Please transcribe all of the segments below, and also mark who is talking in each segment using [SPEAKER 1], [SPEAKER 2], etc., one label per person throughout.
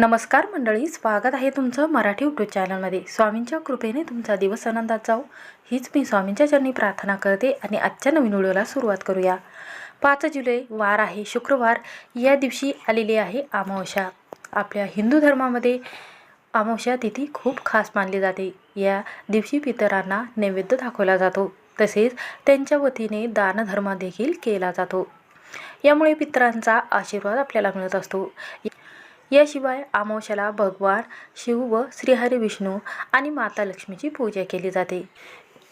[SPEAKER 1] नमस्कार मंडळी स्वागत आहे तुमचं मराठी यूट्यूब चॅनलमध्ये स्वामींच्या कृपेने तुमचा दिवस आनंदात जाऊ हीच मी स्वामींच्या चरणी प्रार्थना करते आणि आजच्या नवीन व्हिडिओला सुरुवात करूया. पाच जुलै वार आहे. शुक्रवार या दिवशी आलेली आहे अमावस्या. आपल्या हिंदू धर्मामध्ये अमावस्या तिथी खूप खास मानली जाते. या दिवशी पितरांना नैवेद्य दाखवला जातो. तसेच त्यांच्या वतीने दानधर्म देखील केला जातो. यामुळे पितरांचा आशीर्वाद आपल्याला मिळत असतो. याशिवाय अमावश्याला भगवान शिव व श्रीहरी विष्णू आणि माता लक्ष्मीची पूजा केली जाते.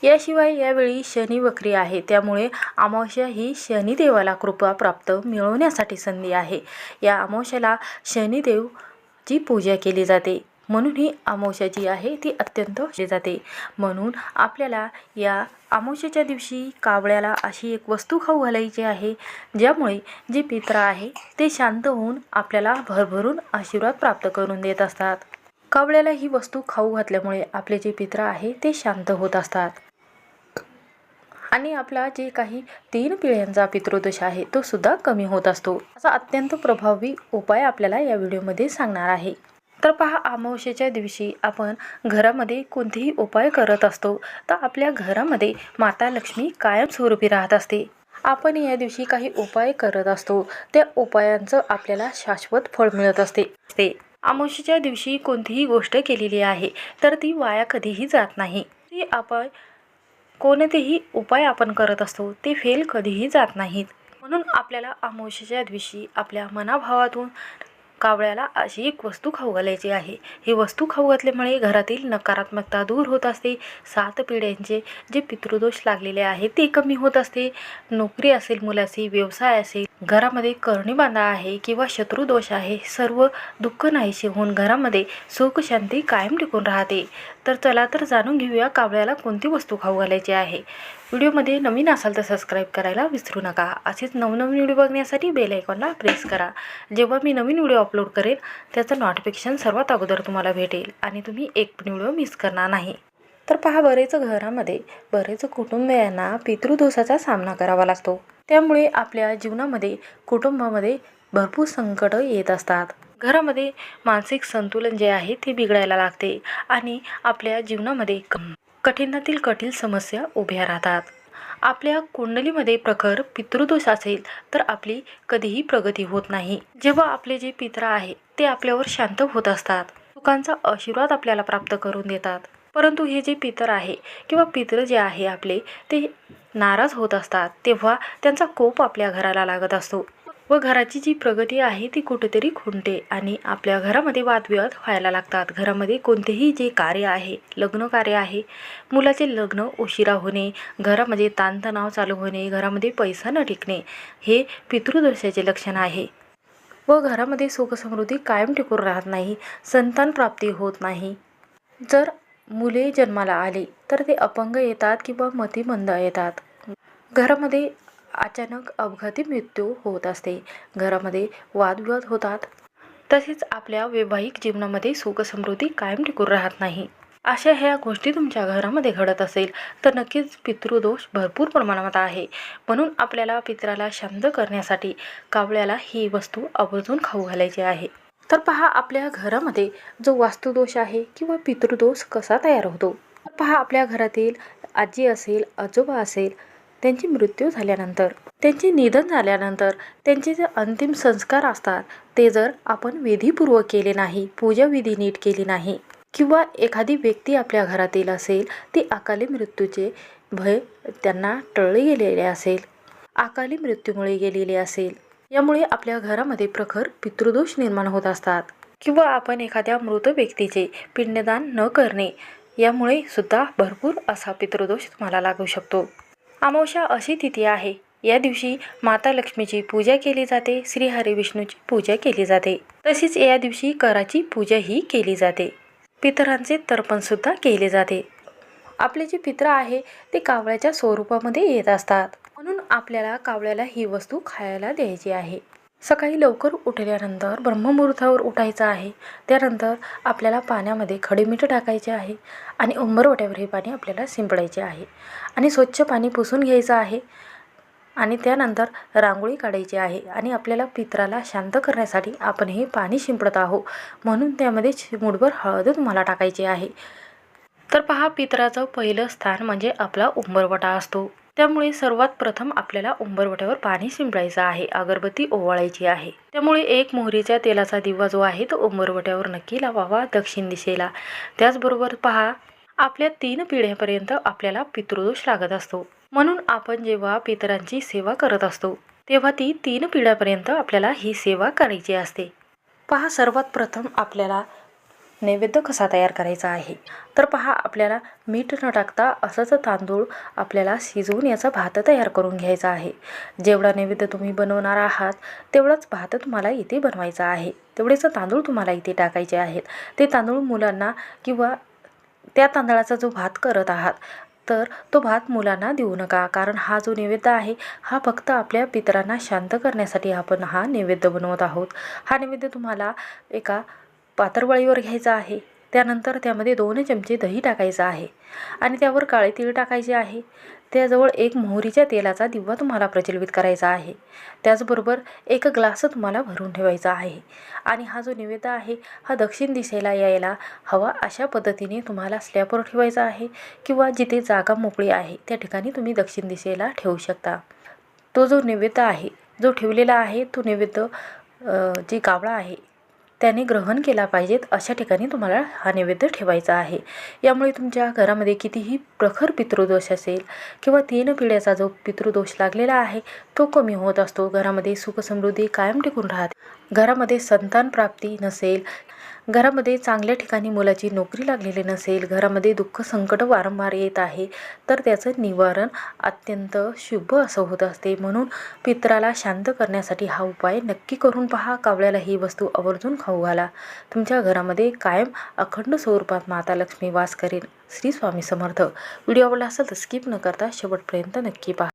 [SPEAKER 1] याशिवाय यावेळी शनी वक्री आहे. त्यामुळे अमावस्या ही शनिदेवाला कृपा प्राप्त मिळवण्यासाठी संधी आहे. या अमावस्याला शनिदेवची पूजा केली जाते. म्हणून ही अमावस्या जी आहे ती अत्यंत जाते. म्हणून आपल्याला या अमावस्याच्या दिवशी कावळ्याला अशी एक वस्तू खाऊ घालायची आहे ज्यामुळे जे पित्र आहे ते शांत होऊन आपल्याला भरभरून आशीर्वाद प्राप्त करून देत असतात. कावळ्याला ही वस्तू खाऊ घातल्यामुळे आपले जे पित्र आहे ते शांत होत असतात. आणि आपला जे काही तीन पिढ्यांचा पितृदोष आहे तो सुद्धा कमी होत असतो. असा अत्यंत प्रभावी उपाय आपल्याला या व्हिडिओमध्ये सांगणार आहे. तर पहा अमावस्येच्या दिवशी आपण घरामध्ये कोणतेही उपाय करत असतो तर आपल्या घरामध्ये माता लक्ष्मी कायमस्वरूपी राहत असते. आपण या दिवशी काही उपाय करत असतो त्या उपायांचं आपल्याला शाश्वत फळ मिळत असते. ते अमावस्येच्या दिवशी कोणतीही गोष्ट केलेली आहे तर ती वाया कधीही जात नाही. ती आपण कोणतेही उपाय आपण करत असतो ते फेल कधीही जात नाहीत. म्हणून आपल्याला अमावस्येच्या दिवशी आपल्या मनाभावातून कावळ्याला अशी एक वस्तू खाऊ घालायची आहे. ही वस्तू खाऊ घातल्यामुळे घरातील नकारात्मकता दूर होत असते. सात पिढ्यांचे जे पितृदोष लागलेले आहेत ते कमी होत असते. नोकरी असेल मुलाची व्यवसाय असेल घरामध्ये करणी बांधा आहे किंवा शत्रुदोष आहे सर्व दुःख नाहीसे होऊन घरामध्ये सुख शांती कायम टिकून राहते. तर चला तर जाणून घेऊया कावळ्याला कोणती वस्तू खाऊ घालायची आहे. व्हिडिओमध्ये नवीन असाल तर सबस्क्राईब करायला विसरू नका. असेच नवनवीन व्हिडिओ बघण्यासाठी बेल आयकॉनला प्रेस करा. जेव्हा मी नवीन व्हिडिओ अपलोड करेल त्याचं नोटिफिकेशन सर्वात अगोदर तुम्हाला भेटेल आणि तुम्ही एक पण व्हिडिओ मिस करणार नाही. तर पहा बरेच घरामध्ये बरेच कुटुंबियांना पितृदोषाचा सामना करावा लागतो. त्यामुळे आपल्या जीवनामध्ये कुटुंबामध्ये भरपूर संकट येत असतात. घरामध्ये मानसिक संतुलन जे आहे ते बिघडायला लागते आणि आपल्या जीवनामध्ये क- कठीणातील कठीण समस्या उभ्या राहतात. आपल्या कुंडलीमध्ये प्रखर पितृदोष असेल तर आपली कधीही प्रगती होत नाही. जेव्हा आपले जे पित्र आहे ते आपल्यावर शांत होत असतात. सुखांचा आशीर्वाद आपल्याला प्राप्त करून देतात. परंतु हे जे पितर आहे किंवा पित्र जे आहे आपले ते नाराज होत असतात. तेव्हा त्यांचा कोप आपल्या घराला लागत असतो. व घराची जी प्रगती आहे ती कुठेतरी खुंटते आणि आपल्या घरामध्ये वादविवाद व्हायला लागतात. घरामध्ये कोणतेही जे कार्य आहे लग्न कार्य आहे मुलाचे लग्न उशिरा होणे घरामध्ये ताणतणाव चालू होणे घरामध्ये पैसा न टिकणे हे पितृदोषाचे लक्षण आहे. व घरामध्ये सुखसमृद्धी कायम टिकून राहत नाही संतान प्राप्ती होत नाही. जर मुले जन्माला आली तर ते अपंग येतात किंवा मतिमंद येतात. घरामध्ये अचानक अपघाती मृत्यू होत असते. घरामध्ये वादविवाद होतात. तसेच आपल्या वैवाहिक जीवनामध्ये सुखसमृद्धी कायम टिकून राहत नाही. अशा ह्या गोष्टी तुमच्या घरामध्ये घडत असेल तर नक्कीच पितृदोष भरपूर प्रमाणात आहे. म्हणून आपल्याला पित्राला शांत करण्यासाठी कावळ्याला ही वस्तू आवर्जून खाऊ घालायची आहे. तर पहा आपल्या घरामध्ये जो वास्तुदोष आहे किंवा पितृदोष कसा तयार होतो? पहा आपल्या घरातील आजी असेल आजोबा असेल त्यांची मृत्यू झाल्यानंतर. त्यांचे निधन झाल्यानंतर त्यांचे जे अंतिम संस्कार असतात ते जर आपण विधीपूर्वक केले नाही पूजाविधी नीट केली नाही किंवा एखादी व्यक्ती आपल्या घरातील असेल ती अकाली मृत्यूचे भय त्यांना टळले गेलेले असेल अकाली मृत्यूमुळे गेलेले असेल यामुळे आपल्या घरामध्ये प्रखर पितृदोष निर्माण होत असतात. किंवा आपण एखाद्या मृत व्यक्तीचे पिंडदान न करणे यामुळे सुद्धा भरपूर असा पितृदोष तुम्हाला लागू शकतो. अमावस्या अशी तिथी आहे. या दिवशी माता लक्ष्मीची पूजा केली जाते श्री हरी विष्णूची पूजा केली जाते. तसेच या दिवशी कराची पूजाही केली जाते. पितरांचे तर्पणसुद्धा केले जाते. आपले जे पित्र आहे ते कावळ्याच्या स्वरूपामध्ये येत असतात. म्हणून आपल्याला कावळ्याला ही वस्तू खायला द्यायची आहे. सकाळी लवकर उठल्यानंतर ब्रह्ममुहूर्तावर उठायचं आहे. त्यानंतर आपल्याला पाण्यामध्ये खडेमीठ टाकायचे आहे आणि उंबरवट्यावर हे पाणी आपल्याला शिंपडायचे आहे आणि स्वच्छ पाणी पुसून घ्यायचं आहे आणि त्यानंतर रांगोळी काढायची आहे आणि आपल्याला पित्राला शांत करण्यासाठी आपण हे पाणी शिंपडत आहोत. म्हणून त्यामध्ये चिमूटभर हळद तुम्हाला टाकायची आहे. तर पहा पित्राचं पहिलं स्थान म्हणजे आपला उंबरवटा असतो. त्यामुळे सर्वात प्रथम आपल्याला उंबरवट्यावर पाणी शिंपडायचं आहे अगरबत्ती ओवाळायची आहे. त्यामुळे एक मोहरीच्या तेलाचा दिवा जो आहे तो उंबरवट्यावर नक्की लावावा दक्षिण दिशेला. त्याचबरोबर पहा आपल्या तीन पिढ्यापर्यंत आपल्याला पितृदोष लागत असतो. म्हणून आपण जेव्हा पितरांची सेवा करत असतो तेव्हा ती तीन पिढ्यापर्यंत आपल्याला ही सेवा करायची असते. पहा सर्वात प्रथम आपल्याला नैवेद्य कसा तयार करायचा आहे? तर पहा आपल्याला मीठ न टाकता असंच तांदूळ आपल्याला शिजवून याचा भात तयार करून घ्यायचा आहे. जेवढा नैवेद्य तुम्ही बनवणार आहात तेवढाच भात तुम्हाला इथे बनवायचा आहे. तेवढेच तांदूळ तुम्हाला इथे टाकायचे आहेत. ते तांदूळ मुलांना किंवा त्या तांदळाचा जो भात करत आहात तर तो भात मुलांना देऊ नका. कारण हा जो नैवेद्य आहे हा फक्त आपल्या पितरांना शांत करण्यासाठी आपण हा नैवेद्य बनवत आहोत. हा नैवेद्य तुम्हाला एका पातळवळीवर घ्यायचा आहे. त्यानंतर त्यामध्ये दोन चमचे दही टाकायचं आहे आणि त्यावर काळे तीळ टाकायचे आहे. त्याजवळ एक मोहरीच्या तेलाचा दिवा तुम्हाला प्रज्वलित करायचा आहे. त्याचबरोबर एक ग्लास तुम्हाला भरून ठेवायचा आहे. आणि हा जो नैवेद्य आहे हा दक्षिण दिशेला यायला हवा अशा पद्धतीने तुम्हाला स्लॅबवर ठेवायचा आहे किंवा जिथे जागा मोकळी आहे त्या ठिकाणी तुम्ही दक्षिण दिशेला ठेवू शकता. तो जो नैवेद्य आहे जो ठेवलेला आहे तो नैवेद्य जे जी गावळा आहे त्याने ग्रहण केला पाहिजेत अशा ठिकाणी तुम्हाला हा नैवेद्य ठेवायचा आहे. यामुळे तुमच्या घरामध्ये कितीही प्रखर पितृदोष असेल किंवा तीन पिढ्याचा जो पितृदोष लागलेला आहे तो कमी होत असतो. घरामध्ये सुखसमृद्धी कायम टिकून राहते. घरामध्ये संतान प्राप्ती नसेल घरामध्ये चांगल्या ठिकाणी मुलाची नोकरी लागलेली नसेल घरामध्ये दुःख संकट वारंवार येत आहे तर त्याचं निवारण अत्यंत शुभ असं होत असते. म्हणून पित्राला शांत करण्यासाठी हा उपाय नक्की करून पहा. कावळ्याला ही वस्तू आवर्जून खाऊ घाला. तुमच्या घरामध्ये कायम अखंड स्वरूपात माता लक्ष्मी वास करेल. श्री स्वामी समर्थ. व्हिडिओ आवडला असेल तर स्किप न करता शेवटपर्यंत नक्की पहा.